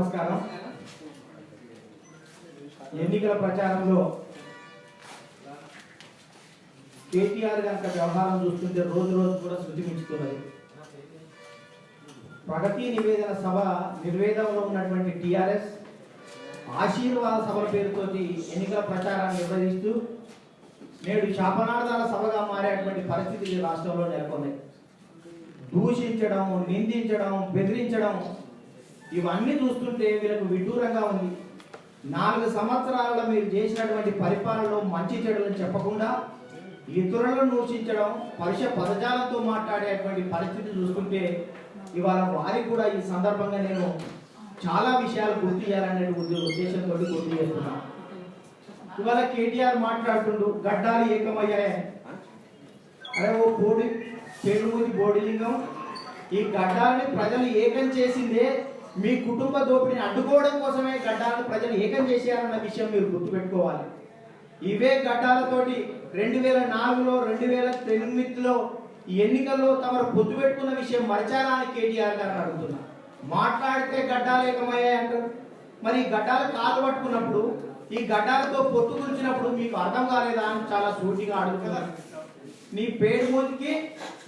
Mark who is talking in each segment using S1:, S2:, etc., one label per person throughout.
S1: నమస్కారం. ఎన్నికల ప్రచారంలో కేటీఆర్ కనుక వ్యవహారం చూస్తుంటే రోజు రోజు కూడా శృతి మించుతున్నది. ప్రగతి నివేదన సభ నిర్వేదంలో ఉన్నటువంటి టిఆర్ఎస్ ఆశీర్వాద సభల పేరుతోటి ఎన్నికల ప్రచారాన్ని నిర్వహిస్తూ నేడు శాపనార్థాల సభగా మారేటువంటి పరిస్థితి రాష్ట్రంలో నెలకొన్నాయి దూషించడం నిందించడం బెదిరించడం ఇవన్నీ చూస్తుంటే వీళ్ళకు విడ్డూరంగా ఉంది. నాలుగు సంవత్సరాలలో మీరు చేసినటువంటి పరిపాలనలో మంచి చెడులను చెప్పకుండా ఇతరులను దూషించడం పరుష పదజాలంతో మాట్లాడేటువంటి పరిస్థితి చూసుకుంటే ఇవాళ వారికి కూడా ఈ సందర్భంగా నేను చాలా విషయాలు గుర్తు చేయాలనే ఉద్దేశంతో గుర్తు చేస్తున్నాను ఇవాళ కేటీఆర్ మాట్లాడుతుండు గడ్డాలు ఏకమయ్యాయని అరే ఓ బోడి పేరుమూది బోడిలింగం ఈ గడ్డాలని ప్రజలు ఏకం చేసిందే మీ కుటుంబ దోపిడిని అడ్డుకోవడం కోసమే గడ్డాలను ప్రజలు ఏకం చేశారన్న విషయం మీరు గుర్తుపెట్టుకోవాలి. ఇవే గడ్డాలతోటి రెండు వేల నాలుగులో రెండు వేల తొమ్మిదిలో ఈ ఎన్నికల్లో తమరు పొత్తు పెట్టుకున్న విషయం మరచారా అని కేటీఆర్ గారిని అడుగుతున్నా. మాట్లాడితే గడ్డాలు ఏకమయ్యాయి అంటారు మరి ఈ గడ్డాలు కాలు పట్టుకున్నప్పుడు ఈ గడ్డాలతో పొత్తు గురించినప్పుడు మీకు అర్థం కాలేదా అని చాలా సూటిగా అడుగుతున్నారు. నీ పేరు మోతికి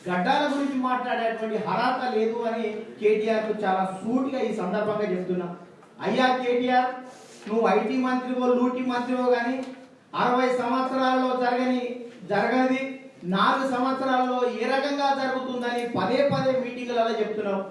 S1: గడ్డాల గురించి మాట్లాడేటువంటి అర్హత లేదు అని కేటీఆర్కు చాలా సూటిగా ఈ సందర్భంగా చెప్తున్నా. అయ్యా కేటీఆర్ నువ్వు ఐటీ మంత్రివో లూటీ మంత్రివో కానీ అరవై సంవత్సరాల్లో జరగని జరగనిది నాలుగు సంవత్సరాల్లో ఏ రకంగా జరుగుతుందని పదే పదే మీటింగ్లలో చెప్తున్నావు.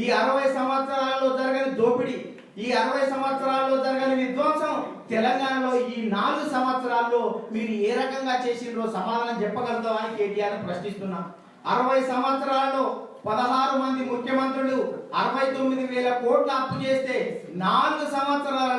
S1: ఈ అరవై సంవత్సరాల్లో జరగని దోపిడీ ఈ అరవై సంవత్సరాల్లో జరగని విధ్వంసం తెలంగాణలో ఈ నాలుగు సంవత్సరాల్లో మీరు ఏ రకంగా చేసిండ్రో సమాధానం చెప్పగలుగుతామని అని కేటీఆర్ ప్రశ్నిస్తున్నా. అరవై సంవత్సరాల్లో పదహారు మంది ముఖ్యమంత్రులు అరవై తొమ్మిది వేల కోట్ల అప్పు చేస్తే నాలుగు సంవత్సరాల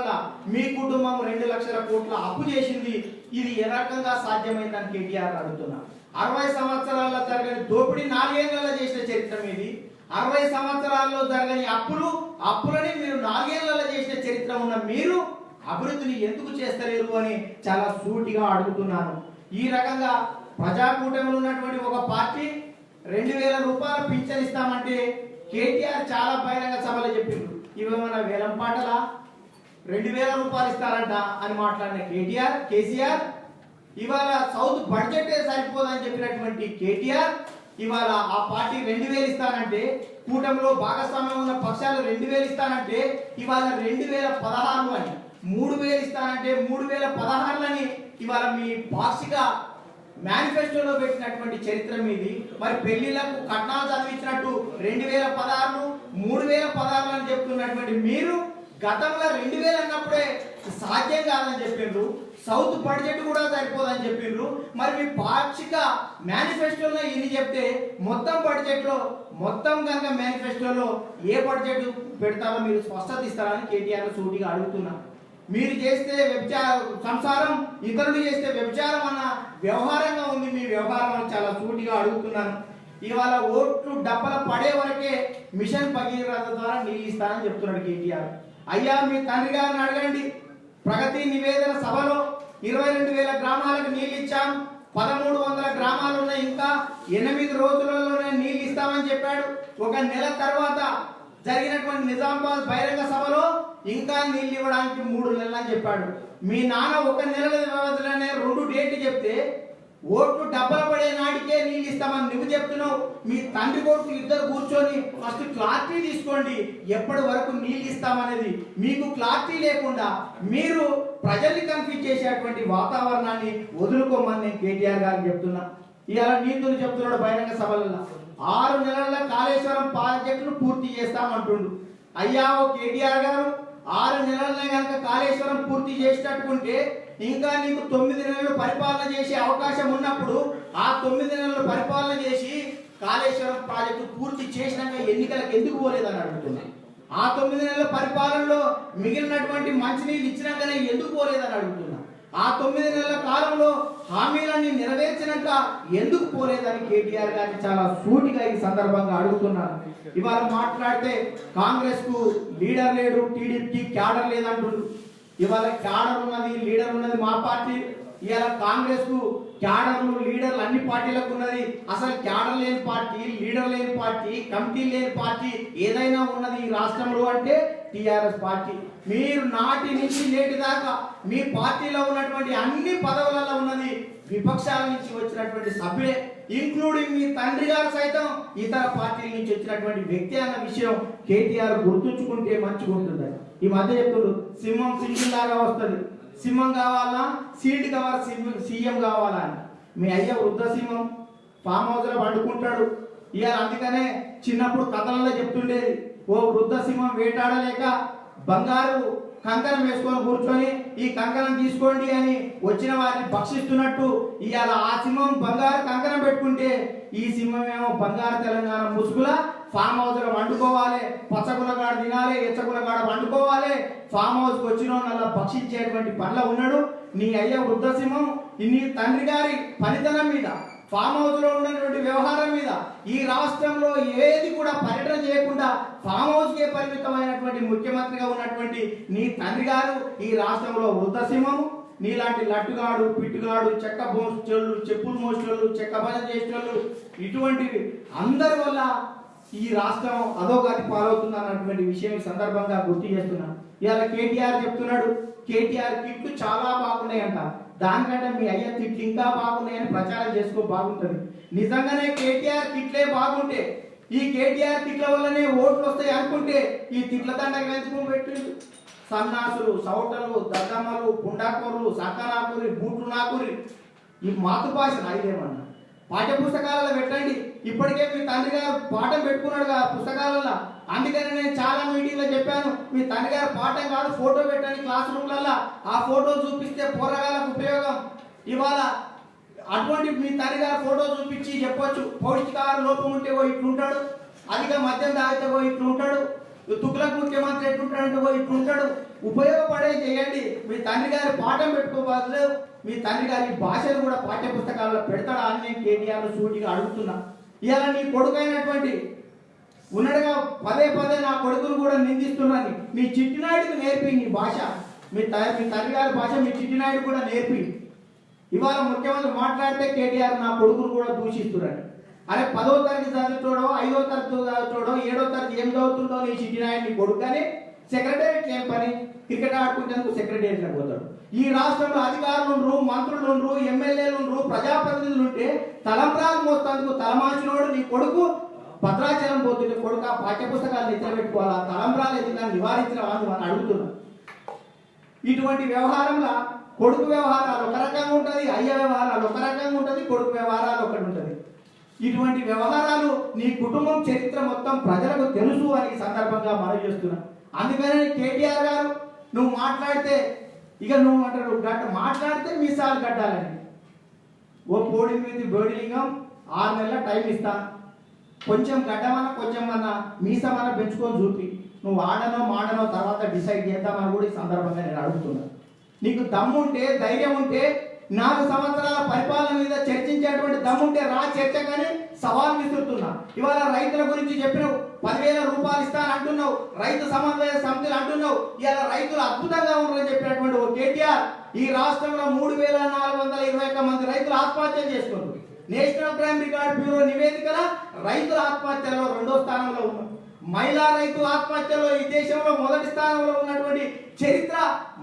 S1: మీ కుటుంబం రెండు లక్షల కోట్ల అప్పు చేసింది. ఇది ఏ రకంగా సాధ్యమైందని కేటీఆర్ అడుగుతున్నా. అరవై సంవత్సరాల జరగని దోపిడీ నాలుగేళ్ళలో చేసిన చరిత్ర మీది. అరవై సంవత్సరాల్లో జరగని అప్పులు అప్పులని మీరు నాలుగేళ్ళలో చేసిన చరిత్ర ఉన్న మీరు అభివృద్ధిని ఎందుకు చేస్తలేరు అని చాలా సూటిగా అడుగుతున్నాను. ఈ రకంగా ప్రజాకూటమిలో ఉన్నటువంటి ఒక పార్టీ రెండు వేల రూపాయలు పింఛన్ ఇస్తామంటే కేటీఆర్ చాలా బహిరంగ సభలో చెప్పిండ్రు ఇవేమన్నా వేలం పాటలా? రెండు వేల రూపాయలు ఇస్తారంట అని మాట్లాడిన కేటీఆర్ కేసీఆర్ ఇవాళ సౌత్ బడ్జెట్ సరిపోదని చెప్పినటువంటి కేటీఆర్ ఇవాళ ఆ పార్టీ రెండు వేలు ఇస్తానంటే కూటమిలో భాగస్వామ్యం ఉన్న పక్షాలు రెండు వేలు ఇస్తానంటే ఇవాళ రెండు వేల పదహారు అని మూడు వేలు ఇస్తానంటే మూడు వేల పదహారులని ఇవాళ మీ పాక్షిక మేనిఫెస్టోలో పెట్టినటువంటి చరిత్ర మీది. మరి పెళ్ళిళ్ళకు కట్నాలు చదివించినట్టు రెండు వేల పదహారు మూడు వేల పదహారులు అని చెప్తున్నటువంటి మీరు గతంలో రెండు వేలు అన్నప్పుడే సాధ్యం కాదని చెప్పిండ్రు. సౌత్ బడ్జెట్ కూడా సరిపోదని చెప్పిండ్రు. మరి మీ పాక్షిక మేనిఫెస్టోలో ఇది చెప్తే మొత్తం బడ్జెట్లో మొత్తం కనుక మేనిఫెస్టోలో ఏ బడ్జెట్ పెడతారో మీరు స్పష్టత ఇస్తారని కేటీఆర్ సూటిగా అడుగుతున్నా. మీరు చేస్తే వ్యభిచార సంసారం ఇతరులు చేస్తే వ్యభిచారం అన్న వ్యవహారంగా ఉంది మీ వ్యవహారం అని చాలా సూటిగా అడుగుతున్నాను. ఇవాళ ఓట్లు డబ్బల పడే వరకే మిషన్ భగీరథ ద్వారా నీళ్ళు ఇస్తానని చెప్తున్నాడు కేటీఆర్. అయ్యా మీ తండ్రి గారిని అడగండి. ప్రగతి నివేదన సభలో ఇరవై రెండు వేల గ్రామాలకు నీళ్ళు ఇచ్చాం. పదమూడు వందల గ్రామాలు ఉన్నాయి. ఇంకా ఎనిమిది రోజులలోనే నీళ్ళు ఇస్తామని చెప్పాడు. ఒక నెల తర్వాత జరిగినటువంటి నిజామాబాద్ బహిరంగ సభలో ఇంకా నీళ్ళు ఇవ్వడానికి మూడు నెలలు అని చెప్పాడు. మీ నాన్న ఒక నెల వ్యవధిలోనే రెండు డేట్లు చెప్తే ఓట్లు డబ్బలు పడే నాటికే నీళ్ళు ఇస్తామని నువ్వు చెప్తున్నావు. మీ తండ్రి కొడుకు ఇద్దరు కూర్చొని ఫస్ట్ క్లారిటీ తీసుకోండి. ఎప్పటి వరకు నీళ్ళు ఇస్తామనేది మీకు క్లారిటీ లేకుండా మీరు ప్రజల్ని కన్ఫ్యూజ్ చేసేటువంటి వాతావరణాన్ని వదులుకోమని నేను కేటీఆర్ గారు చెప్తున్నా. ఇలా నీతులు చెప్తున్నాడు బహిరంగ సభలలో. ఆరు నెలల కాళేశ్వరం ప్రాజెక్టును పూర్తి చేస్తామంటుండు. అయ్యా ఓ కేటీఆర్ గారు ఆరు నెలల్లో కనుక కాళేశ్వరం పూర్తి చేసేటట్టుకుంటే ఇంకా నీకు తొమ్మిది నెలలు పరిపాలన చేసే అవకాశం ఉన్నప్పుడు ఆ తొమ్మిది నెలలు పరిపాలన చేసి కాళేశ్వరం ప్రాజెక్టు పూర్తి చేసినాక ఎన్నికలకు ఎందుకు పోలేదని అడుగుతున్నా. ఆ తొమ్మిది నెలల పరిపాలనలో మిగిలినటువంటి మంచినీళ్ళు ఇచ్చినాకనే ఎందుకు పోలేదని అడుగుతున్నా. ఆ తొమ్మిది నెలల కాలంలో హామీలన్నీ నెరవేర్చినాక ఎందుకు పోలేదని కేటీఆర్ గారిని చాలా సూటిగా ఈ సందర్భంగా అడుగుతున్నాను ఇవాళ మాట్లాడితే కాంగ్రెస్కు లీడర్ లేడు టీడీపీకి క్యాడర్ లేదంటున్నారు. ఇవాళ క్యాడర్ ఉన్నది లీడర్ ఉన్నది మా పార్టీ. ఇవాళ కాంగ్రెస్కు క్యాడర్లు లీడర్లు అన్ని పార్టీలకు ఉన్నది. అసలు క్యాడర్ లేని పార్టీ లీడర్ లేని పార్టీ కమిటీ లేని పార్టీ ఏదైనా ఉన్నది ఈ రాష్ట్రంలో అంటే టిఆర్ఎస్ పార్టీ. మీరు నాటి నుంచి నేటి దాకా మీ పార్టీలో ఉన్నటువంటి అన్ని పదవులలో ఉన్నది విపక్షాల నుంచి వచ్చినటువంటి సభ్యులే. ఇంక్లూడింగ్ మీ తండ్రి గారు సైతం ఇతర పార్టీల నుంచి వచ్చినటువంటి వ్యక్తి అన్న విషయం కేటీఆర్ గుర్తుంచుకుంటే మంచిగా ఉంటుంది ఈ మధ్య చెప్తున్నారు సింహం సింగిల్ లాగా వస్తుంది. సింహం కావాలా? సీట్ కావాలి? సింహం సీఎం కావాలా అని. మీ అయ్య వృద్ధ సింహం ఫామ్ హౌస్లో పండుకుంటాడు. ఇవాళ అందుకనే చిన్నప్పుడు కథలలో చెప్తుండేది ఓ వృద్ధ సింహం వేటాడలేక బంగారు కంకణం వేసుకొని కూర్చొని ఈ కంకణం తీసుకోండి అని వచ్చిన వారిని భక్షిస్తున్నట్టు ఇవాళ ఆ సింహం బంగారు కంకణం పెట్టుకుంటే ఈ సింహం ఏమో బంగారు తెలంగాణ ముసుగుల ఫామ్ హౌస్లో వండుకోవాలి పచ్చగులగాడ తినాలి ఎచ్చగులగాడ వండుకోవాలి. ఫామ్ హౌస్కి వచ్చిన వాళ్ళ భక్షించేటువంటి పనుల ఉన్నాడు. నీ అయ్య వృద్ధసింహం నీ తండ్రి గారి పనితనం మీద ఫామ్ హౌస్లో ఉన్నటువంటి వ్యవహారం మీద ఈ రాష్ట్రంలో ఏది కూడా పర్యటన చేయకుండా ఫామ్ హౌస్ కే పరిమితమైనటువంటి ముఖ్యమంత్రిగా ఉన్నటువంటి నీ తండ్రి గారు ఈ రాష్ట్రంలో వృద్ధసింహము. నీలాంటి లట్టుగాడు పిట్టుగాడు చెక్క మోసేళ్ళు చెప్పులు మోసేళ్ళు చెక్క భజన చేసేళ్ళు ఇటువంటివి అందరి వల్ల ఈ రాష్ట్రం అధోగతి పాలవుతుంది అన్నటువంటి విషయం సందర్భంగా గుర్తు చేస్తున్నాను. ఇవాళ కేటీఆర్ చెప్తున్నాడు కేటీఆర్ కిట్లు చాలా బాగున్నాయంట. దానికంటే మీ అయ్య తిట్లు ఇంకా బాగున్నాయని ప్రచారం చేసుకో బాగుంటుంది. నిజంగానే కేటీఆర్ తిట్లే బాగుంటే ఈ కేటీఆర్ తిట్ల వల్లనే ఓట్లు వస్తాయి అనుకుంటే ఈ తిట్ల దండగా ఎందుకు పెట్టిండు? సన్నాసులు సౌటలు దద్దమ్మలు పుండాకూరులు సక్కనాకూరి బూట్లు నాకూరి ఈ మాతృభాష నాయదేమన్నా పాఠ్య పుస్తకాలలో పెట్టండి. ఇప్పటికే మీ తండ్రి గారు పాఠం పెట్టుకున్నాడు పుస్తకాలలో. అందుకని నేను చాలా మీటింగ్లో చెప్పాను మీ తండ్రి పాఠం కాదు ఫోటో పెట్టండి క్లాస్ రూమ్లలో ఆ ఫోటో చూపిస్తే పోరగాళ్ళకు ఉపయోగం. ఇవాళ అటువంటి మీ తండ్రి ఫోటో చూపించి చెప్పొచ్చు పౌష్టికాహార లోపం ఉంటే ఓ ఇట్లుంటాడు అధిక మద్యం తాగితే ఓ ఇట్లుంటాడు తుగ్లక్ ముఖ్యమంత్రి ఎట్లుంటాడంటే ఓ ఇట్లుంటాడు. ఉపయోగపడే చేయండి. మీ తండ్రి గారి పాఠం పెట్టుకోబోదు మీ తండ్రి గారి భాషను కూడా పాఠ్య పుస్తకాల్లో పెడతాడా అని నేను కేటీఆర్ సూటిగా అడుగుతున్నా. ఇలా నీ కొడుకైనటువంటి ఉన్నట్టుగా పదే పదే నా కొడుకును కూడా నిందిస్తున్నాను మీ చిట్టినాయుడికి నేర్పి నీ భాష. మీ త మీ తండ్రి గారి భాష మీ చిట్టినాయుడు కూడా నేర్పి. ఇవాళ ముఖ్యమంత్రి మాట్లాడితే కేటీఆర్ నా కొడుకును కూడా దూషిస్తున్నాడు. అరే పదో తరగతి చదువుతాడో ఐదో తరగతి చదువుతాడో ఏడో తరగతి ఏం చదువుతుందో నీ చిట్టినాయుడు నీ కొడుకు. కానీ సెక్రటేరియట్ ఏం పని? క్రికెట్ ఆడుకుంటేందుకు సెక్రటేరియట్ పోతాడు. ఈ రాష్ట్రంలో అధికారులు ఉండరు మంత్రులు ఉండరు ఎమ్మెల్యేలు ఉండరు ప్రజాప్రతినిధులు ఉంటే తలంప్రాలు మోస్తందుకు తలమాచినోడు నీ కొడుకు భద్రాచలం పోతుంటే కొడుక పాఠ్య పుస్తకాలు నిద్ర పెట్టుకోవాలా తలంబ్రాలు ఎందుకని నివారించిన వాళ్ళు మనం అడుగుతున్నాం ఇటువంటి వ్యవహారంలో కొడుకు వ్యవహారాలు ఒక రకంగా ఉంటుంది అయ్య వ్యవహారాలు ఒక రకంగా ఉంటుంది కొడుకు వ్యవహారాలు ఒకటి ఉంటుంది. ఇటువంటి వ్యవహారాలు నీ కుటుంబం చరిత్ర మొత్తం ప్రజలకు తెలుసు అని సందర్భంగా మనం చేస్తున్నా. అందుకనే కేటీఆర్ గారు నువ్వు మాట్లాడితే ఇక నువ్వు అంటారు గట్ట మాట్లాడితే మీసాలు కట్టాలని ఓ పోడి మీద బోడిలింగం ఆరు నెలల టైం ఇస్తా. కొంచెం గడ్డమన కొంచెం మన మీసమన పెంచుకొని చూపి. నువ్వు ఆడనో మాడనో తర్వాత డిసైడ్ చేద్దామని కూడా ఈ సందర్భంగా నేను అడుగుతున్నా. నీకు దమ్ముంటే ధైర్యం ఉంటే నాలుగు సంవత్సరాల పరిపాలన మీద చర్చించేటువంటి దమ్ముంటే రా చర్చ కానీ సవాల్ విసురుతున్నా. ఇవాళ రైతుల గురించి చెప్పినావు పదివేల రూపాయలు ఇస్తాను అంటున్నావు రైతు సమన్వయ సమితులు అంటున్నావు ఇవాళ రైతులు అద్భుతంగా ఉన్నారని చెప్పినటువంటి ఓ కేటీఆర్ ఈ రాష్ట్రంలో మూడు వేల నాలుగు వందల ఇరవై ఒక్క మంది రైతులు ఆత్మహత్య చేసుకుంటున్నారు. నేషనల్ క్రైమ్ రికార్డ్ బ్యూరో నివేదికల రైతుల ఆత్మహత్యలో రెండో స్థానంలో ఉన్నాం మహిళా రైతు ఆత్మహత్యలో ఈ దేశంలో మొదటి స్థానంలో ఉన్నటువంటి చరిత్ర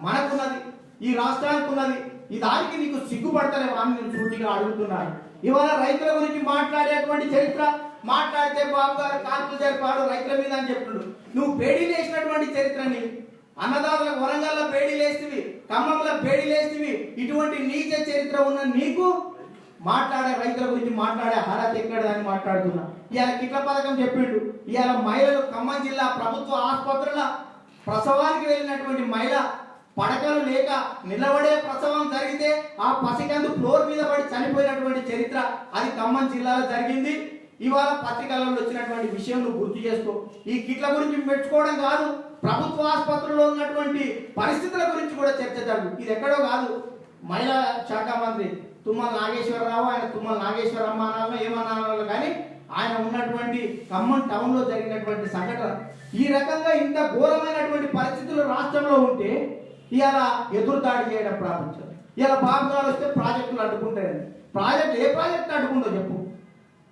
S1: మనకున్నది. ఈ రాష్ట్రానికి ఉన్నది ఈ దానికి నీకు సిగ్గుపడతలేవా అని నేను సూటిగా అడుగుతున్నాను. ఇవాళ రైతుల గురించి మాట్లాడేటువంటి చరిత్ర మాట్లాడితే బాబు గారు కాల్పులు జరిపాడు రైతుల మీద అని చెప్తున్నాడు నువ్వు పేడీలు వేసినటువంటి చరిత్రని అన్నదాతలకు వరంగల్లో పేడీలు వేస్తేవి ఖమ్మంలో పేడీలు వేస్తేవి ఇటువంటి నీచ చరిత్ర ఉన్న నీకు మాట్లాడే రైతుల గురించి మాట్లాడే అర్హత ఎక్కడదని మాట్లాడుతున్నా. ఇవాళ కిట్ల పథకం చెప్పిండు. ఇవాళ మహిళలు ఖమ్మం జిల్లా ప్రభుత్వ ఆసుపత్రుల ప్రసవానికి వెళ్ళినటువంటి మహిళ పడకలు లేక నిలబడే ప్రసవం జరిగితే ఆ పసికందు ఫ్లోర్ మీద పడి చనిపోయినటువంటి చరిత్ర అది ఖమ్మం జిల్లాలో జరిగింది. ఇవాళ పత్రికలలో వచ్చినటువంటి విషయం నువ్వు గుర్తు చేసుకో. ఈ కిట్ల గురించి మెచ్చుకోవడం కాదు ప్రభుత్వ ఆసుపత్రుల్లో ఉన్నటువంటి పరిస్థితుల గురించి కూడా చర్చ జరుగు. ఇది ఎక్కడో కాదు మహిళా శాఖ మంత్రి తుమ్మల నాగేశ్వరరావు ఆయన తుమ్మల నాగేశ్వరమ్మ అనాలో ఏమన్నాలో కానీ ఆయన ఉన్నటువంటి ఖమ్మం టౌన్లో జరిగినటువంటి సంఘటన. ఈ రకంగా ఇంత ఘోరమైనటువంటి పరిస్థితులు రాష్ట్రంలో ఉంటే ఇలా ఎదురుదాడి చేయడం ప్రారంభించారు ఇలా బాబుగారు వస్తే ప్రాజెక్టులు అడ్డుకుంటాయని. ప్రాజెక్ట్ ఏ ప్రాజెక్ట్ అడ్డుకుంటో చెప్పు.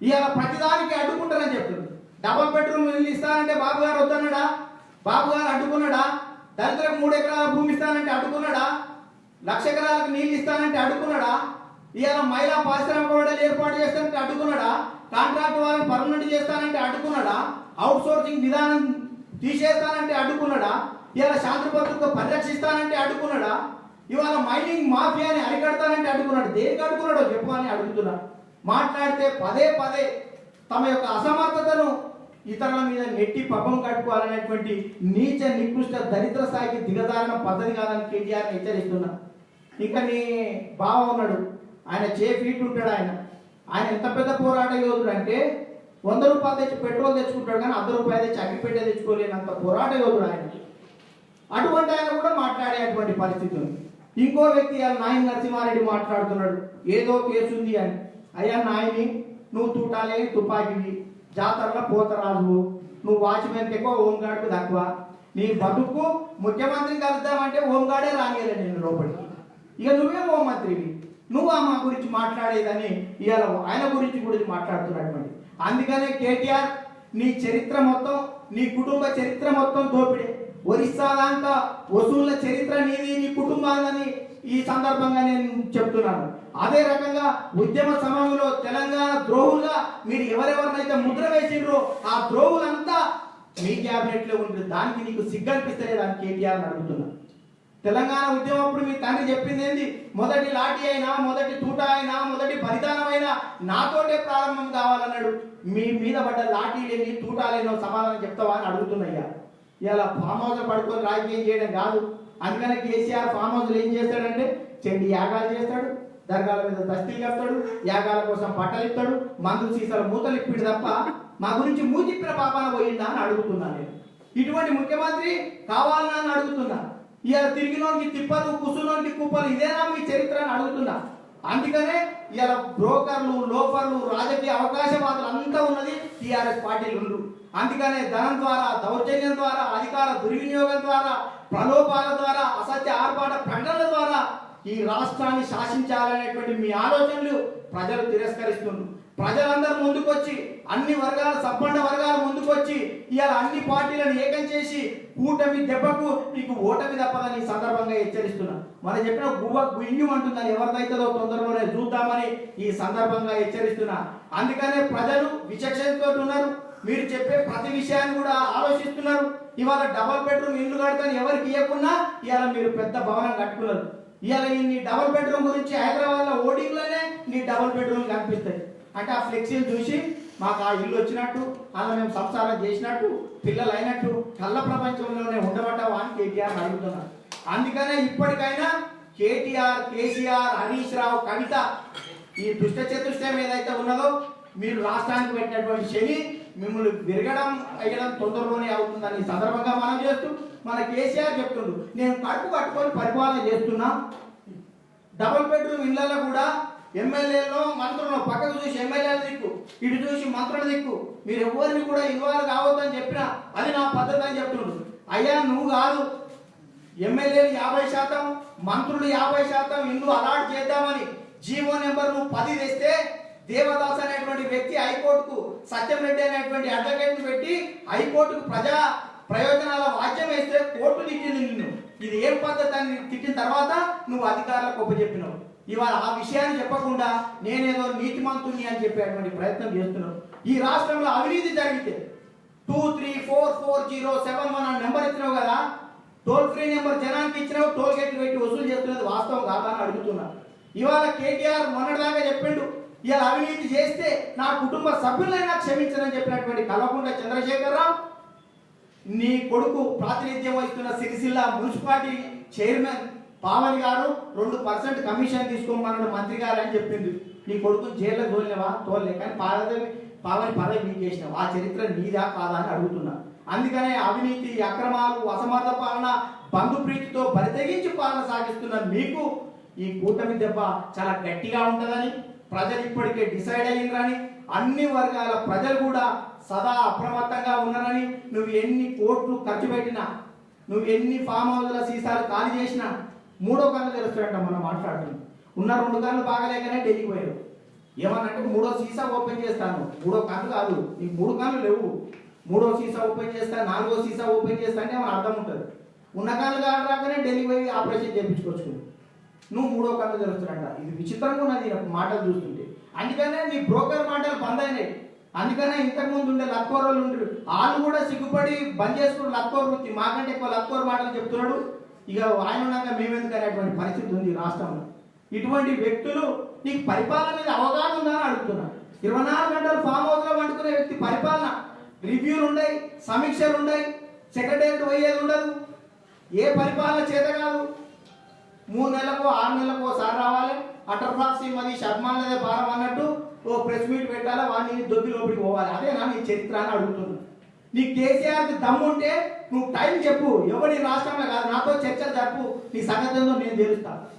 S1: ఇలా ప్రతిదానికి అడ్డుకుంటారని చెప్తుంది. డబల్ బెడ్రూమ్ ఇల్లు ఇస్తానంటే బాబు గారు వద్దన్నాడా? బాబు గారు అడ్డుకున్నాడా? దళితులకు మూడు ఎకరాల భూమి ఇస్తానంటే అడ్డుకున్నాడా? లక్ష ఎకరాలకు నీళ్ళు ఇస్తానంటే అడ్డుకున్నాడా? ఇవాళ మహిళా పారిశ్రామిక మండలి ఏర్పాటు చేస్తానంటే అడ్డుకున్నాడా? కాంట్రాక్ట్ వాళ్ళని పర్మనెంట్ చేస్తానంటే అడ్డుకున్నాడా? అవుట్ సోర్సింగ్ విధానం తీసేస్తానంటే అడ్డుకున్నాడా? ఇవాళ శాంతి భద్రత పరిరక్షిస్తానంటే అడ్డుకున్నాడా? ఇవాళ మైనింగ్ మాఫియాని అరికడతానంటే అడ్డుకున్నాడు? దేనికి అడ్డుకున్నాడో చెప్పమని అడుగుతున్నా. మాట్లాడితే పదే పదే తమ యొక్క అసమర్థతను ఇతరుల మీద నెట్టి పబ్బం కట్టుకోవాలనేటువంటి నీచ నికృష్ట దరిద్ర స్థాయికి దిగదారిన పద్ధతి కాదని కేటీఆర్ హెచ్చరిస్తున్నా. ఇంకా నీ బావ ఉన్నాడు. ఆయన చే ఫీట్ ఉంటాడు ఆయన. ఆయన ఎంత పెద్ద పోరాట యోధుడు అంటే వంద రూపాయలు తెచ్చి పెట్రోల్ తెచ్చుకుంటాడు కానీ వంద రూపాయలు తెచ్చి అగ్గిపెట్టె తెచ్చుకోలేనంత పోరాట యోధుడు ఆయన. అటువంటి ఆయన కూడా మాట్లాడేటువంటి పరిస్థితి పరిస్థితులు ఇంకో వ్యక్తి ఆ నాయన నరసింహారెడ్డి మాట్లాడుతున్నాడు. ఏదో కేసు ఉంది అని. అయ్యా నాయని నువ్వు తూటాలే తుపాకివి. జాతరలో పోతరాజు. నువ్వు వాచ్మెన్ ఎక్కువ హోంగార్డ్కు తక్కువ. నీ బతుకు ముఖ్యమంత్రి కలుద్దామంటే హోంగార్డే రానియలే నేను లోపలికి. ఇక నువ్వే హోంమంత్రివి. నువ్వు మా గురించి మాట్లాడేదని ఇవాళ ఆయన గురించి గురించి మాట్లాడుతున్నటువంటి. అందుకనే కేటీఆర్ నీ చరిత్ర మొత్తం నీ కుటుంబ చరిత్ర మొత్తం దోపిడే. ఒరిస్సా దాంట్లో వసూళ్ళ చరిత్ర నీది నీ కుటుంబాలని ఈ సందర్భంగా నేను చెప్తున్నాను. అదే రకంగా ఉద్యమ సమయంలో తెలంగాణ ద్రోహులుగా మీరు ఎవరెవరినైతే ముద్ర వేసిండ్రో ఆ ద్రోహులంతా మీ క్యాబినెట్లో ఉంటుంది దానికి నీకు సిగ్గనిపిస్తలేదని అని కేటీఆర్ అడుగుతున్నాను తెలంగాణ ఉద్యమప్పుడు మీ తండ్రి చెప్పింది ఏంది? మొదటి లాఠీ అయినా మొదటి తూట అయినా మొదటి బలిదానమైనా అయినా నాతోటే ప్రారంభం కావాలన్నాడు. మీ మీద పడ్డ లాఠీలేని తూటాలేనో సమాధానం చెప్తావా అని అడుగుతున్నాయ్యా ఇలా ఫామ్ హౌస్ పడుకొని రాజకీయం చేయడం కాదు. అందుకనే కేసీఆర్ ఫామ్ హౌస్ ఏం చేస్తాడంటే చెండి యాగాలు చేస్తాడు దర్గాల మీద దస్తీలు కడతాడు యాగాల కోసం బట్టలు ఇస్తాడు మందు సీసాలు మూతలు ఇప్పిడు తప్ప మా గురించి మూతిప్పిన పాపాన పోయిందా అని అడుగుతున్నా నేను. ఇటువంటి ముఖ్యమంత్రి కావాలని అని అడుగుతున్నా. ఇలా తిరిగినోనికి తిప్పలు కుసునోనికి కుప్పలు ఇదేనా మీ చరిత్ర అని అడుగుతున్నా. అందుకనే ఇలా బ్రోకర్లు లోఫర్లు రాజకీయ అవకాశవాదులు అంతా ఉన్నది టీఆర్ఎస్ పార్టీలు ఉండు అందుకనే ధనం ద్వారా దౌర్జన్యం ద్వారా అధికార దుర్వినియోగం ద్వారా ప్రలోభాల ద్వారా అసత్య ఆర్పాట ప్రకటనల ద్వారా ఈ రాష్ట్రాన్ని శాసించాలనేటువంటి మీ ఆలోచనలు ప్రజలు తిరస్కరిస్తున్నారు ప్రజలందరూ ముందుకొచ్చి అన్ని వర్గాల సంపన్న వర్గాలు ముందుకొచ్చి ఇవాళ అన్ని పార్టీలను ఏకం చేసి కూటమి దెబ్బకు నీకు ఓటమి తప్పదని ఈ సందర్భంగా హెచ్చరిస్తున్నా. మనం చెప్పిన గువ్వ గుయ్యం అంటుందని ఎవరిదైతుందో తొందరలోనే చూద్దామని ఈ సందర్భంగా హెచ్చరిస్తున్నా. అందుకనే ప్రజలు విచక్షణతో ఉన్నారు. మీరు చెప్పే ప్రతి విషయాన్ని కూడా ఆలోచిస్తున్నారు. ఇవాళ డబల్ బెడ్రూమ్ ఇల్లు కడతాను ఎవరికి ఇవ్వకున్నా ఇవాళ మీరు పెద్ద భవనం కట్టుకున్నారు. ఇవాళ ఈ నీ డబల్ బెడ్రూమ్ గురించి హైదరాబాద్లో ఓడింగ్లోనే నీ డబల్ బెడ్రూమ్ కనిపిస్తాయి. అంటే ఆ ఫ్లెక్సీలు చూసి మాకు ఆ ఇల్లు వచ్చినట్టు అలా మేము సంసారం చేసినట్టు పిల్లలు అయినట్టు కళ్ళ ప్రపంచంలోనే ఉండబడ్డావా అని కేటీఆర్ అడుగుతున్నారు. అందుకనే ఇప్పటికైనా కేటీఆర్ కేసీఆర్ హరీష్ రావు కవిత ఈ దుష్ట చతుష్టయం ఏదైతే ఉన్నదో మీరు రాష్ట్రానికి పెట్టినటువంటి శని మిమ్మల్ని విరగడం అయ్యడం తొందరలోనే అవుతుందని ఈ సందర్భంగా మనం చేస్తూ మన కేసీఆర్ చెప్తుండ్రు నేను కడుపు కట్టుకొని పరిపాలన చేస్తున్నా. డబుల్ బెడ్రూమ్ ఇళ్ళలో కూడా ఎమ్మెల్యేలో మంత్రులు పక్కకు చూసి ఎమ్మెల్యేల దిక్కు ఇటు చూసి మంత్రుల దిక్కు. మీరు ఎవరిని కూడా ఇన్వాల్వ్ కావద్దని చెప్పినా అది నా పద్ధతి అని చెప్తున్నాడు అయ్యా నువ్వు కాదు. ఎమ్మెల్యేలు యాభై శాతం మంత్రులు యాభై శాతం ఇందు అలాట్ చేద్దామని జీవో నెంబర్ నువ్వు పది తెస్తే దేవదాస్ అనేటువంటి వ్యక్తి హైకోర్టుకు సత్యం రెడ్డి అనేటువంటి అడ్వకేట్ పెట్టి హైకోర్టుకు ప్రజా ప్రయోజనాల వాక్యం వేస్తే కోర్టు తిట్టింది నిన్ను. ఇది ఏం పద్ధతి అని తిట్టిన తర్వాత నువ్వు అధికారులకు ఒప్పచెప్పినావు. ఇవాళ ఆ విషయాన్ని చెప్పకుండా నేనేదో నీతిమంతుని అని చెప్పేటువంటి ప్రయత్నం చేస్తున్నాను. ఈ రాష్ట్రంలో అవినీతి జరిగితే two three four four zero seven one అని నెంబర్ ఇచ్చినావు కదా టోల్ ఫ్రీ నెంబర్ జనానికి ఇచ్చినావు టోల్ గేట్లు పెట్టి వసూలు చేస్తున్నది వాస్తవం కాదా అని అడుగుతున్నా. ఇవాళ కేటీఆర్ మొన్నటిదాకా చెప్పిండు ఇలా అవినీతి చేస్తే నా కుటుంబ సభ్యులైనా క్షమించనని చెప్పినటువంటి కల్వకుంట్ల చంద్రశేఖరరావు నీ కొడుకు ప్రాతినిధ్యం వహిస్తున్న సిరిసిల్ల మున్సిపాలిటీ చైర్మన్ పావని గారు రెండు పర్సెంట్ కమిషన్ తీసుకోమన్నాడు మంత్రి గారు అని చెప్పింది నీ కొడుకు జైల్లో తోలినవా? తోలే కానీ పార్వతి పావని పదవి మీకు చేసినావు. ఆ చరిత్ర నీదా కాదా అని అడుగుతున్నా. అందుకనే అవినీతి అక్రమాలు అసమర్థ పాలన బంధుప్రీతితో బరితెగించి పాలన సాగిస్తున్న మీకు ఈ కూటమి దెబ్బ చాలా గట్టిగా ఉంటుందని ప్రజలు ఇప్పటికే డిసైడ్ అయ్యిందని అన్ని వర్గాల ప్రజలు కూడా సదా అప్రమత్తంగా ఉన్నారని నువ్వు ఎన్ని కోట్లు ఖర్చు పెట్టినా నువ్వు ఎన్ని ఫామ్ హౌస్ల సీసాలు ఖాళీ చేసినా మూడో కన్ను తెలుస్తాడంట మనం మాట్లాడుతుంది ఉన్న రెండు కన్ను బాగలేకనే ఢిల్లీకి పోయారు. ఏమన్నంటే మూడో సీసా ఓపెన్ చేస్తాను. మూడో కన్ను కాదు నీకు మూడు కన్ను లేవు. మూడో సీసా ఓపెన్ చేస్తా నాలుగో సీసా ఓపెన్ చేస్తా అంటే ఏమైనా అర్థం ఉంటుంది. ఉన్న కన్ను కాదు రాకనే ఢిల్లీ పోయి ఆపరేషన్ చేయించుకోవచ్చు నువ్వు మూడో కన్ను తెలుస్తాడంట ఇది విచిత్రంగా ఉన్నది మాటలు చూస్తుంటే. అందుకనే నీ బ్రోకర్ మాటలు బంద్ అయినాయి. అందుకనే ఇంతకు ముందు ఉండే లక్కోరలు ఉంటారు వాళ్ళు కూడా సిగ్గుపడి బంద్ చేసుకుని లక్కోరు వృత్తి. మాకంటే ఎక్కువ లక్కోరు మాటలు చెప్తున్నాడు. ఇక ఆయన ఉన్నాక మేమెందుకు అనేటువంటి పరిస్థితి ఉంది రాష్ట్రంలో. ఇటువంటి వ్యక్తులు నీకు పరిపాలన మీద అవగాహన ఉందా అని అడుగుతున్నా ఇరవై నాలుగు గంటలు ఫామ్ హౌస్లో పండుకునే వ్యక్తి పరిపాలన. రివ్యూలు ఉన్నాయి సమీక్షలు ఉన్నాయి సెక్రటేరియట్ పోయేది ఉండదు. ఏ పరిపాలన చేత కాదు. మూడు నెలలకు ఆరు నెలలకు ఒకసారి రావాలి. అటర్ఫాక్సీ మరి శర్మాలదే భారం అన్నట్టు ఓ ప్రెస్ మీట్ పెట్టాలి? వాడిని దొబ్బి లోపలికి పోవాలి. అదేనా నీ చరిత్ర అని అడుగుతున్నాను. నీ కేసీఆర్కి దమ్ముంటే నువ్వు టైం చెప్పు. ఎవరి రాష్ట్రంలో కాదు. నాతో చర్చ జరుపు. నీ సంగతి ఏందో నేను తెలుస్తాను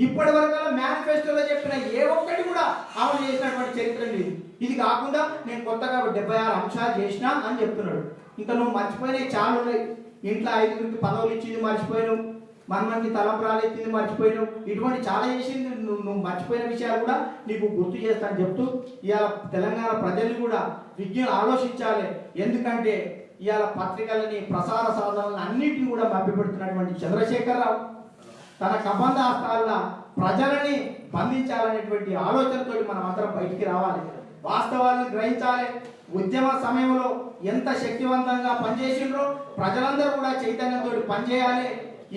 S1: ఇప్పటి వరకు మేనిఫెస్టోలో చెప్పిన ఏ ఒక్కటి కూడా అమలు చేసినటువంటి చరిత్ర లేదు. ఇది కాకుండా నేను కొత్తగా డెబ్బై ఆరు అంశాలు చేసినా అని చెప్తున్నాడు. ఇంకా నువ్వు మర్చిపోయినవి చాలా ఉన్నాయి. ఇంట్లో ఐదుగురికి పదవులు ఇచ్చింది మర్చిపోయినావు. మనకి తలంపరాలు ఎత్తింది మర్చిపోయినావు. ఇటువంటి చాలా చేసింది నువ్వు మర్చిపోయిన విషయాలు కూడా నీకు గుర్తు చేస్తాను చెప్తూ ఇవాళ తెలంగాణ ప్రజలు కూడా విద్యను ఆలోచించాలి. ఎందుకంటే ఇవాళ పత్రికలని ప్రసార సాధనలను అన్నింటినీ కూడా మభ్యపెడుతున్నటువంటి చంద్రశేఖరరావు తన కబంధ హస్తాల ప్రజలని బంధించాలనేటువంటి ఆలోచనతో మనం అందరం బయటికి రావాలి. వాస్తవాలను గ్రహించాలి. ఉద్యమ సమయంలో ఎంత శక్తివంతంగా పనిచేసిండ్రో ప్రజలందరూ కూడా చైతన్యంతో పనిచేయాలి.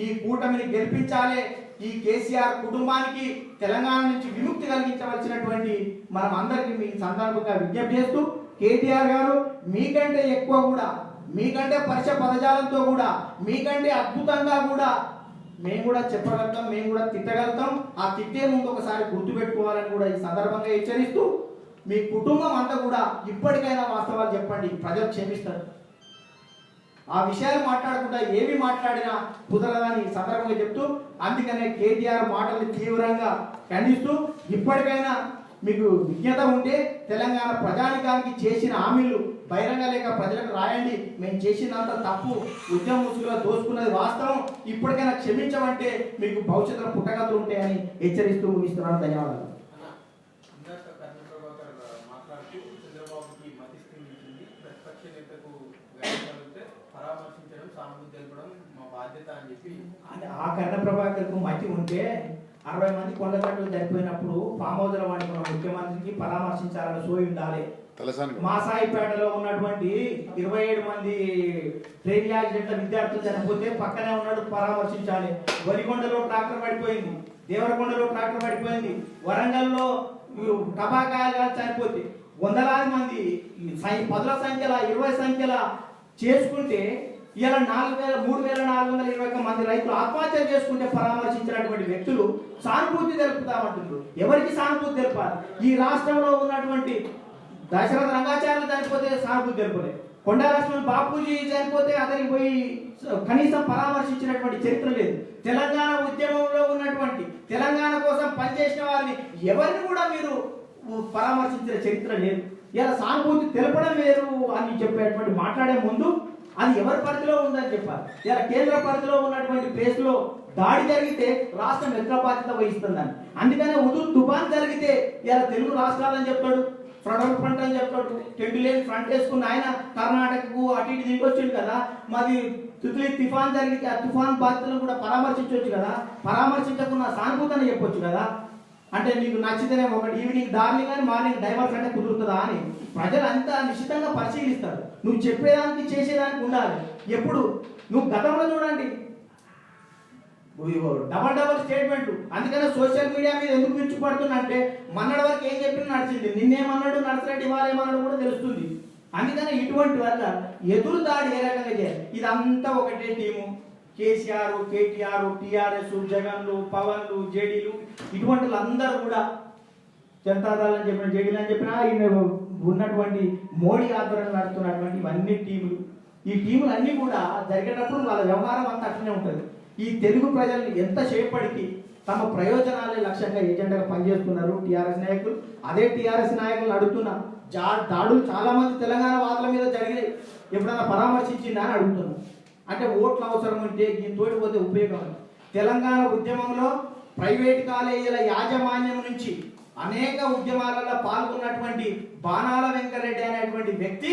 S1: ఈ కూటమిని గెలిపించాలి. ఈ కేసీఆర్ కుటుంబానికి తెలంగాణ నుంచి విముక్తి కలిగించవలసినటువంటి మనం అందరికీ మీ సందర్భంగా విజ్ఞప్తి చేస్తూ కేటీఆర్ గారు మీకంటే ఎక్కువ కూడా మీకంటే పరిచయ పదజాలంతో కూడా మీకంటే అద్భుతంగా కూడా మేము కూడా చెప్పగలుగుతాం మేము కూడా తిట్టగలుగుతాం. ఆ తిట్టే ముందు ఒకసారి గుర్తుపెట్టుకోవాలని కూడా ఈ సందర్భంగా హెచ్చరిస్తూ మీ కుటుంబం అంతా కూడా ఇప్పటికైనా వాస్తవాలు చెప్పండి. ప్రజలు క్షమిస్తారు. ఆ విషయాలు మాట్లాడకుండా ఏమి మాట్లాడినా కుదరదని సందర్భంగా చెప్తూ అందుకనే కేటీఆర్ మాటలు తీవ్రంగా ఖండిస్తూ ఇప్పటికైనా మీకు విజ్ఞత ఉంటే తెలంగాణ ప్రజానికానికి చేసిన హామీలు బహిరంగ లేక ప్రజలకు రాయండి. మేము చేసినంత తప్పు ఉద్యమ ముసుగులో దోసుకున్నది వాస్తవం. ఇప్పటికైనా క్షమించమంటే మీకు భవిష్యత్తులో పుట్టగతులు ఉంటాయని హెచ్చరిస్తూ ముగిస్తున్నాను. ధన్యవాదాలు.
S2: బాధ్యత అని చెప్పి.
S1: అంటే ఆ కర్ణ ప్రభాకర్కు మతి ఉంటే అరవై మంది కొండగట్లు చనిపోయినప్పుడు ఫామ్ హౌస్లో వాడుకున్న ముఖ్యమంత్రికి పరామర్శించాలని సోయి ఉండాలి.
S3: తలసాని.
S1: మా సాయిపేటలో ఉన్నటువంటి ఇరవై ఏడు మంది ట్రైన్ యాక్సిడెంట్ల విద్యార్థులు చనిపోతే పక్కనే ఉన్నాడు పరామర్శించాలి. వరికొండలో ట్రాక్టర్ పడిపోయింది. దేవరకొండలో ట్రాక్టర్ పడిపోయింది. వరంగల్లో టబాకాయలు చనిపోతే వందలాది మంది ఈ సై- పదుల సంఖ్యల ఇరవై సంఖ్యల చేసుకుంటే ఇలా నాలుగు వేల మూడు వేల నాలుగు వందల ఇరవై ఒక్క మంది రైతులు ఆత్మహత్య చేసుకుంటే పరామర్శించినటువంటి వ్యక్తులు సానుభూతి తెలుపుతామంటున్నారు. ఎవరికి సానుభూతి తెలపాలి? ఈ రాష్ట్రంలో ఉన్నటువంటి దశరథ రంగాచార్యులు చనిపోతే సానుభూతి తెలుపలే కొండా లక్ష్మణ్ బాపూజీ చనిపోతే అతనికి పోయి కనీసం పరామర్శించినటువంటి చరిత్ర లేదు. తెలంగాణ ఉద్యమంలో ఉన్నటువంటి తెలంగాణ కోసం పనిచేసిన వారిని ఎవరిని కూడా మీరు పరామర్శించిన చరిత్ర లేదు. ఇలా సానుభూతి తెలపడం వేరు అని చెప్పేటువంటి మాట్లాడే ముందు అది ఎవరి పరిధిలో ఉందని చెప్పాలి. ఇలా కేంద్ర పరిధిలో ఉన్నటువంటి ప్లేస్లో దాడి జరిగితే రాష్ట్రం ఎంత బాధ్యత వహిస్తుందని. అందుకనే ఉదు తుఫాన్ జరిగితే ఇలా తెలుగు రాష్ట్రాలని చెప్తాడు ఫ్రంట్ ఫ్రంట్ అని చెప్తాడు. టెంట్ లేని ఫ్రంట్ వేసుకున్న ఆయన కర్ణాటకకు అటు ఇటు దిగొచ్చిండు కదా. మరి తుత్లీ తుఫాన్ జరిగితే ఆ తుఫాన్ బాధితులను కూడా పరామర్శించవచ్చు కదా. పరామర్శించకుండా సానుభూతిని చెప్పొచ్చు కదా. అంటే నీకు నచ్చితేనే ఒకటి ఈవినింగ్ డార్లింగ్ అని మార్నింగ్ డైవర్స్ అంటే కుదురుతుందా అని. ప్రజలు అంతా నిశ్చితంగా పరిశీలిస్తారు. నువ్వు చెప్పేదానికి చేసేదానికి ఉండాలి. ఎప్పుడు? నువ్వు గతంలో చూడండి. డబల్ డబల్ స్టేట్మెంట్ అందుకనే సోషల్ మీడియా మీద ఎందుకు విరుచుపడుతున్నా అంటే వరకు ఏం చెప్పినా నడిచింది. నిన్నేమన్నాడు నర్సరెడ్డి వారేమన్నాడు కూడా తెలుస్తుంది. అందుకనే ఇటువంటి వల్ల ఎదురు దాడి ఏ రకంగా చేయాలి? ఇదంతా ఒకటే టీము. కేసీఆర్ కేటీఆర్ టీఆర్ఎస్ జగన్లు పవన్లు జేడీలు ఇటువంటి అందరూ కూడా జనతాదళ్ అని చెప్పిన జేడీలు అని చెప్పినా ఈయన ఉన్నటువంటి మోడీ ఆధ్వర్యంలో నడుతున్నటువంటి ఇవన్నీ టీములు. ఈ టీములు అన్నీ కూడా జరిగేటప్పుడు వాళ్ళ వ్యవహారం అంతా అట్లనే ఉంటుంది. ఈ తెలుగు ప్రజల్ని ఎంత సేపటికి తమ ప్రయోజనాలే లక్ష్యంగా ఏజెండాగా పనిచేస్తున్నారు టీఆర్ఎస్ నాయకులు. అదే టీఆర్ఎస్ నాయకులు అడుగుతున్న జా దాడులు చాలామంది తెలంగాణ వాదుల మీద జరిగినాయి. ఎప్పుడైనా పరామర్శించిందా అని అడుగుతున్నాను అంటే ఓట్లు అవసరం ఉంటే దీని పోతే ఉపయోగం తెలంగాణ ఉద్యమంలో ప్రైవేట్ కాలేజీల యాజమాన్యం నుంచి అనేక ఉద్యమాలలో పాల్గొన్నటువంటి బాణాల వెంకరెడ్డి అనేటువంటి వ్యక్తి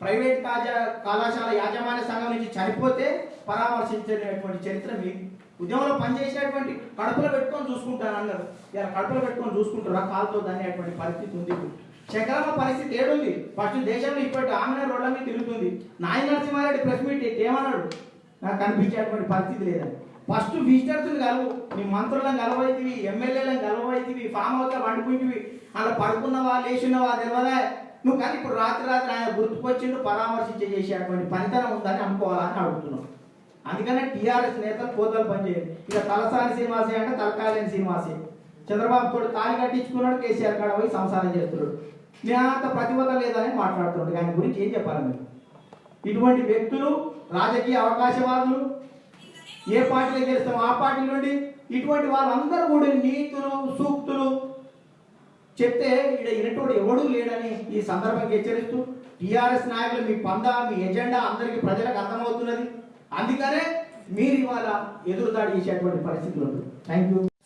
S1: ప్రైవేట్ కాజా కళాశాల యాజమాన్య సంఘం నుంచి చనిపోతే పరామర్శించేటువంటి చరిత్ర మీ ఉద్యమంలో పనిచేసేటువంటి కడుపులో పెట్టుకొని చూసుకుంటాను అన్నారు ఇలా కడుపులో పెట్టుకొని చూసుకుంటారా కాలుతో అనేటువంటి పరిస్థితి ఉంది శకరమ్మ పరిస్థితి ఏడుంది. ఫస్ట్ దేశంలో ఇప్పటి ఆమె రోడ్ల మీద తిరుగుతుంది. నాయ నరసింహారెడ్డి ప్రెస్ మీట్ ఏమన్నాడు? నాకు కనిపించేటువంటి పరిస్థితి లేదని ఫస్ట్ విజిటర్స్ని కలవు. నీ మంత్రులను కలవైతివి ఎమ్మెల్యేలను కలవైతివి ఫామ్ హౌస్లో వండుకుంటివి అలా పడుకున్నవా లేచున్నవా తెలియదా నువ్వు కానీ ఇప్పుడు రాత్రి రాత్రి ఆయన గుర్తుకొచ్చిండు పరామర్శించే చేసేటువంటి పనితనం ఉందని అనుకోవాలని అడుగుతున్నావు అందుకనే టీఆర్ఎస్ నేతలు కోతలు పనిచేయండి ఇక తలసాని శ్రీనివాసే అంటే తలకాయలేని శ్రీనివాసే చంద్రబాబు తోడు తాళి కట్టించుకున్నాడు కేసీఆర్ కాడ పోయి సంసారం చేస్తున్నాడు. అంత ప్రతిభత లేదని మాట్లాడుతున్నాడు దాని గురించి ఏం చెప్పాలి మీరు? ఇటువంటి వ్యక్తులు రాజకీయ అవకాశవాదులు ఏ పార్టీలో గెలుస్తాం ఆ పార్టీ నుండి ఇటువంటి వాళ్ళందరూ కూడా నీతులు సూక్తులు చెప్తే ఇక్కడ ఇనటోడు ఎవడూ లేడని ఈ సందర్భంగా హెచ్చరిస్తూ టీఆర్ఎస్ నాయకులు మీ పంద మీ ఎజెండా అందరికీ ప్రజలకు అర్థమవుతున్నది. అందుకనే మీరు ఇవాళ ఎదురుదాడి చేసేటువంటి పరిస్థితులు ఉంది థ్యాంక్ యూ